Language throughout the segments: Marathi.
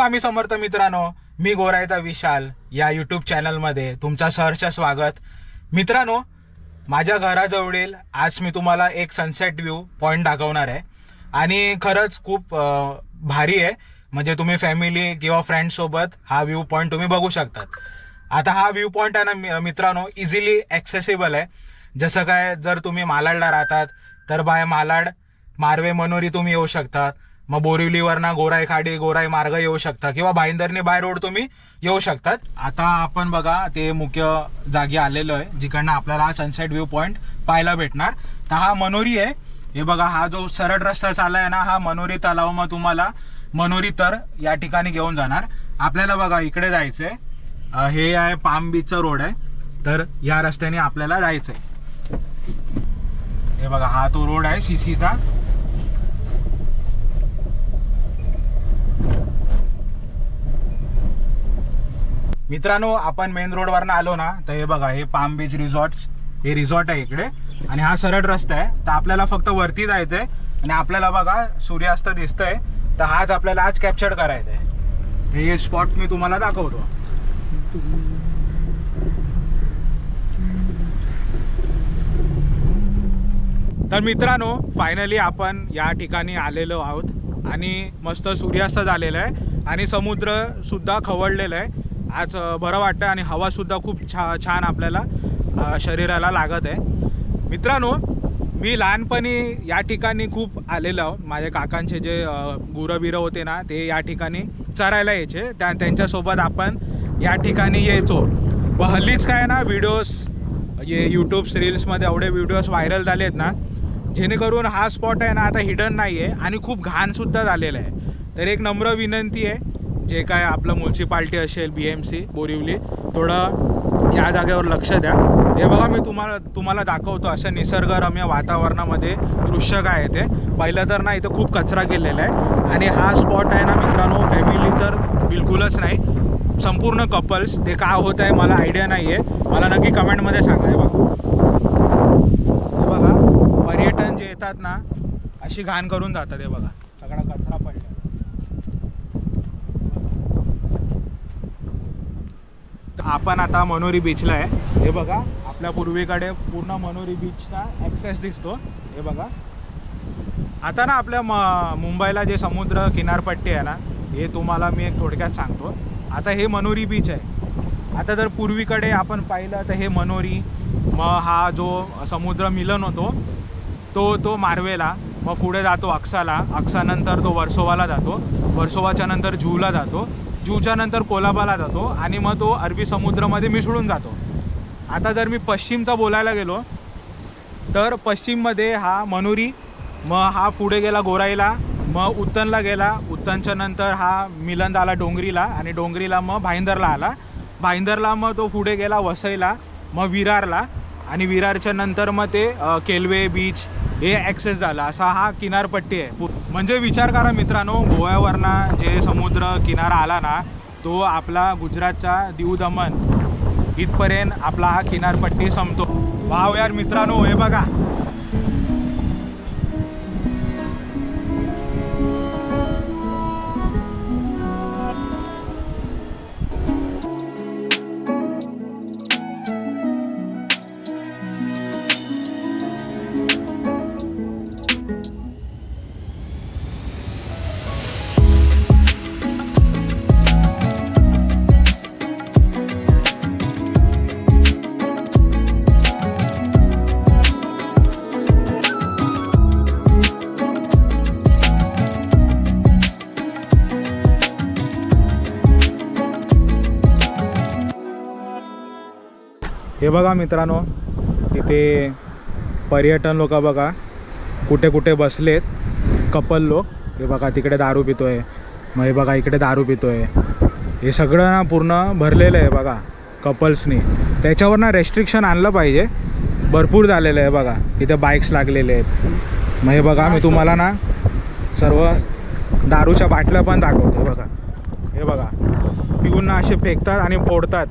स्वामी समर्थ मित्रांनो मी गोरायचा विशाल या युट्यूब चॅनलमध्ये तुमचा सहर्ष स्वागत. मित्रांनो माझ्या घराजवळील आज मी तुम्हाला एक सनसेट व्ह्यू पॉईंट दाखवणार आहे. आणि खरंच खूप भारी आहे. म्हणजे तुम्ही फॅमिली किंवा फ्रेंड्ससोबत हा व्ह्यू पॉईंट तुम्ही बघू शकतात. आता हा व्ह्यू पॉईंट आहे ना मि- मित्रांनो इझिली ॲक्सेसिबल आहे. जसं काय जर तुम्ही मालाडला राहतात तर बाय मालाड मार्वे मनोरी तुम्ही येऊ शकतात. मग बोरिवलीवरनं गोराई खाडी गोराई मार्ग येऊ शकता. किंवा भाईंदरनी बाय रोड तुम्ही येऊ शकतात. आता आपण बघा ते मुख्य जागी आलेलो आहे जिकडनं आपल्याला हा सनसेट व्ह्यू पॉईंट पाहायला भेटणार. तर हा मनोरी आहे. हे बघा हा जो सरळ रस्ता चाललाय ना हा मनोरी तलाव मग तुम्हाला मनोरी तर या ठिकाणी घेऊन जाणार. आपल्याला बघा इकडे जायचंय. हे आहे पाम बीचचा रोड आहे. तर या रस्त्याने आपल्याला जायचंय. हे बघा हा तो रोड आहे सीसीचा मित्रांनो आपण मेन रोडवरनं आलो ना तर हे बघा हे पाम बीच रिसॉर्ट हे रिसॉर्ट आहे इकडे. आणि हा सरळ रस्ता आहे. तर आपल्याला फक्त वरती जायचंय आणि आपल्याला बघा सूर्यास्त दिसतंय. तर हाच आपल्याला आज कॅप्चर करायचा आहे हे स्पॉट मी तुम्हाला दाखवतो. तर मित्रांनो फायनली आपण या ठिकाणी आलेलो आहोत. आणि मस्त सूर्यास्त झालेला आहे. आणि समुद्र सुद्धा खवळलेलं आहे. आज बरं वाटतं आणि हवासुद्धा खूप छा छान आपल्याला शरीराला लागत आहे. मित्रांनो मी लहानपणी या ठिकाणी खूप आलेलो आहोत माझ्या काकांचे जे अ, बिरं होते ना ते या ठिकाणी चरायला यायचे. त्या त्यांच्यासोबत आपण या ठिकाणी यायचो. व हल्लीच काय ना व्हिडिओज जे यूट्यूब्स रील्समध्ये एवढे व्हिडिओज व्हायरल झाले आहेत ना जेणेकरून हा स्पॉट आहे ना आता हिडन नाही आहे आणि खूप घाणसुद्धा झालेला आहे. तर एक नम्र विनंती आहे जे काय आपलं म्युन्सिपाल्टी असेल बी एम सी बोरिवली थोडं या जागेवर लक्ष द्या. हे बघा मी तुम्हाला तुम्हाला दाखवतो असं निसर्गरम्य वातावरणामध्ये दृश्य काय आहे ते. पहिलं तर ना इथं खूप कचरा केलेला आहे. आणि हा स्पॉट आहे ना मित्रांनो फॅमिली तर बिलकुलच नाही. संपूर्ण कपल्स ते का होत आहे मला आयडिया नाही आहे मला नक्की कमेंटमध्ये सांगा हे बघा. हे बघा पर्यटन जे येतात ना अशी घाण करून जातात हे बघा सगळा कचरा पडला तर आपण आता मनोरी बीचला आहे. हे बघा आपल्या पूर्वीकडे पूर्ण मनोरी बीचचा ॲक्सेस दिसतो. हे बघा. आता ना आपल्या म मुंबईला जे समुद्र किनारपट्टी आहे ना हे तुम्हाला मी एक थोडक्यात सांगतो. आता हे मनोरी बीच आहे. आता जर पूर्वीकडे आपण पाहिलं तर हे मनोरी मग हा जो समुद्र मिलन होतो तो तो मारवेला मग पुढे जातो अक्साला. अक्सानंतर तो वर्सोवाला जातो. वर्सोवाच्या नंतर जूला जातो. जूच्या नंतर कोलाबाला जातो आणि मग तो अरबी समुद्रामध्ये मिसळून जातो. आता जर मी पश्चिमचा बोलायला गेलो तर पश्चिममध्ये हा मनोरी मग हा पुढे गेला गोराईला मग उत्तनला गेला. उत्तनच्या नंतर हा मिलंद आला डोंगरीला आणि डोंगरीला मग भाईंदरला आला. भाईंदरला मग तो पुढे गेला वसईला मग विरारला आणि विरारच्या नंतर मग ते केलवे बीच हे ॲक्सेस झाला. असा हा किनारपट्टी आहे. म्हणजे विचार करा मित्रांनो गोव्यावरनं जे समुद्र किनारा आला ना तो आपला गुजरातचा दीव दमन इथपर्यंत आपला हा किनारपट्टी संपतो. वाव यार मित्रांनो हे बघा. हे बघा मित्रांनो तिथे पर्यटन लोक बघा कुठे कुठे बसलेत कपल लोक. हे बघा तिकडे दारू पितोय. मग हे बघा इकडे दारू पितोय. हे सगळं ना पूर्ण भरलेलं आहे बघा कपल्सनी. त्याच्यावर ना रेस्ट्रिक्शन आणलं पाहिजे. भरपूर झालेलं आहे बघा तिथे बाईक्स लागलेले आहेत. मग हे बघा मी तुम्हाला ना सर्व दारूच्या बाटल्या पण दाखवतो बघा. हे बघा पिऊन ना असे फेकतात आणि फोडतात.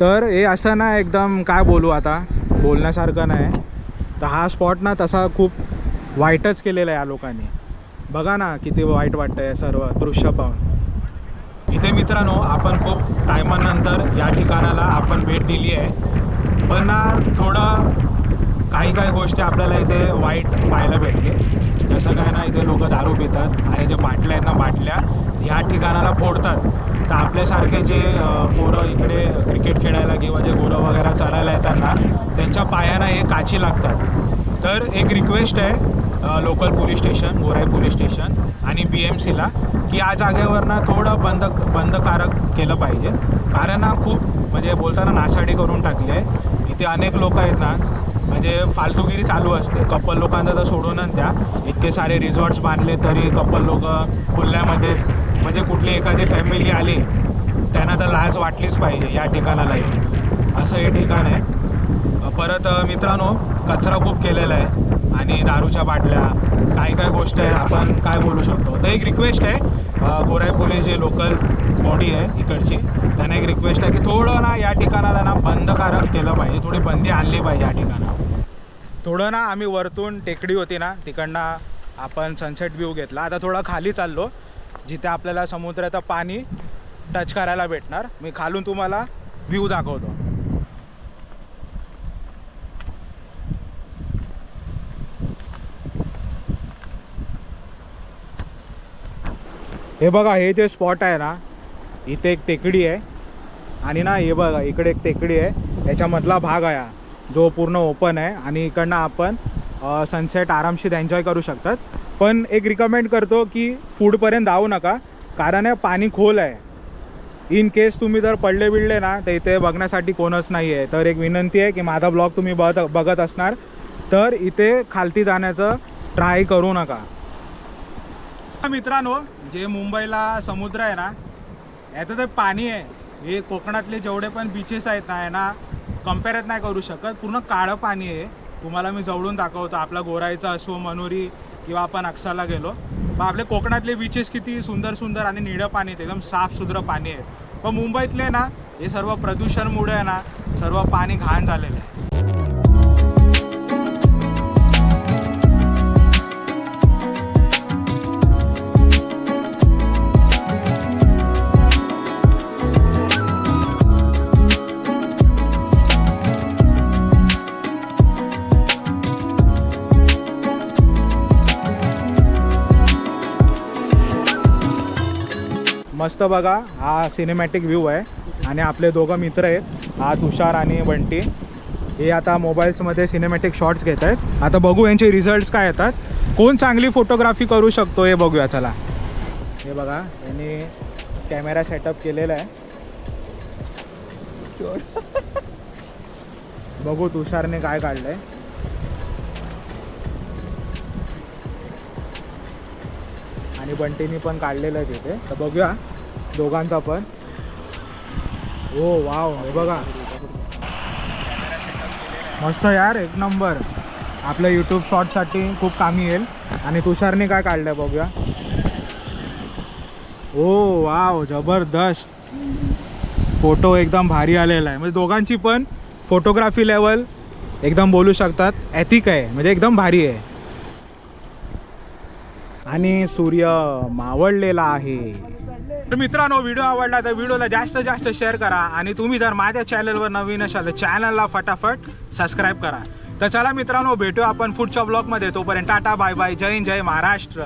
तर हे असं ना एकदम काय बोलू आता बोलण्यासारखं नाही. तर हा स्पॉट ना तसा खूप वाईटच केलेला आहे या लोकांनी. बघा ना किती वाईट वाटतं आहे सर्व दृश्य पाहून. इथे मित्रांनो आपण खूप टायमानंतर या ठिकाणाला आपण भेट दिली आहे. पण ना थोडं काही काही गोष्टी आपल्याला इथे वाईट पाहायला भेटले. जसं काय ना इथे लोक दारू पितात आणि जे बाटल्या आहेत ना बाटल्या या ठिकाणाला फोडतात. तर आपल्यासारखे जे पोरं इकडे क्रिकेट खेळायला किंवा जे गोरं वगैरे चालायला येतात ना त्यांच्या पायांना हे काची लागतात. तर एक रिक्वेस्ट आहे local police station Gorai police station आणि बी एम सीला की या जागेवरनं थोडं बंद बंदकारक केलं पाहिजे. कारण ना खूप म्हणजे बोलताना नासाडी करून टाकली आहे. इथे अनेक लोक आहेत ना म्हणजे फालतूगिरी चालू असते. कपल लोकांचा तर सोडूनच द्या. इतके सारे रिसॉर्ट्स बांधले तरी कपल लोक खुल्ल्यामध्येच म्हणजे कुठली एखादी फॅमिली आली त्यांना तर लाज वाटलीच पाहिजे या ठिकाणाला असं हे ठिकाण आहे. परत मित्रांनो कचरा खूप केलेला आहे. आणि दारूच्या बाटल्या काय काय गोष्ट आहे. आपण काय बोलू शकतो? तर एक रिक्वेस्ट आहे. गोराई पोलीस जे लोकल बॉडी आहे इकडची. त्यांना एक रिक्वेस्ट आहे की थोडं ना या ठिकाणाला ना बंदकारक केलं पाहिजे. थोडी बंदी आणली पाहिजे या ठिकाणावर. थोडं ना आम्ही वरतून टेकडी होती ना तिकडनं आपण सनसेट व्ह्यू घेतला. आता थोडं खाली चाललो जिथे आपल्याला समुद्राचं पाणी टच करायला भेटणार. मी खालून तुम्हाला व्ह्यू दाखवतो. हे बघा हे जे स्पॉट आहे ना इथे एक टेकडी आहे. आणि ना हे बघा इकडे एक टेकडी आहे. त्याच्यामधला भाग आहे हा, जो पूर्ण ओपन आहे. आणि इकडनं आपण सनसेट आरामशीर एन्जॉय करू शकतात. पण एक रिकमेंड करतो की फूडपर्यंत जाऊ नका कारण हे पाणी खोल आहे. इन केस तुम्ही जर पडले बिडले ना तर इथे बघण्यासाठी कोणच नाही आहे तर एक विनंती आहे की माझा ब्लॉग तुम्ही बघत बघत असणार तर इथे खालती जाण्याचं ट्राय करू नका. मित्रांनो जे मुंबईला समुद्र आहे ना याचं तर पाणी आहे. हे कोकणातले जेवढे पण बीचेस आहेत ना यांना कम्पेअरच नाही करू शकत. पूर्ण काळं पाणी आहे. तुम्हाला मी जवळून दाखवतो. आपला गोराईचा असो मनोरी किंवा आपण अक्षाला गेलो. मग आपले कोकणातले बीचेस किती सुंदर सुंदर आणि निळं पाणी आहेत. एकदम साफसुथरं पाणी आहे. पण मुंबईतले ना हे सर्व प्रदूषणमुळे आहे ना सर्व पाणी घाण झालेलं आहे. मस्त बघा हा सिनेमॅटिक व्ह्यू आहे. आणि आपले दोघं मित्र आहेत. हा तुषार आणि बंटी हे आता मोबाईल्समध्ये सिनेमॅटिक शॉट्स घेत आहेत. आता बघू यांचे रिझल्ट्स काय येतात. कोण चांगली फोटोग्राफी करू शकतो हे बघूया चला. हे बघा यांनी कॅमेरा सेटअप केलेला आहे. बघू तुषारने काय काढलंय. आणि बंटीनी पण काढलेलं आहे तिथे. तर बघूया. दोघांचा पण. हो वाव हे बघा. मस्त यार एक नंबर. आपल्या यूट्यूब शॉर्टसाठी खूप कामी येईल. आणि तुषारने काय काढलं बघूया. ओ वाव जबरदस्त. फोटो एकदम भारी आलेला आहे. म्हणजे दोघांची पण फोटोग्राफी लेवल एकदम बोलू शकतात एथिक आहे. म्हणजे एकदम भारी आहे. आणि सूर्य मावळलेला आहे. तर मित्रांनो व्हिडिओ आवडला तर व्हिडिओला जास्त जास्त शेअर करा आणि तुम्ही जर माझ्या चॅनलवर नवीन असाल तर चॅनलला फटाफट सबस्क्राईब करा. तर चला मित्रांनो भेटू आपण पुढच्या ब्लॉगमध्ये तोपर्यंत टाटा बाय बाय जय हिंद जय महाराष्ट्र.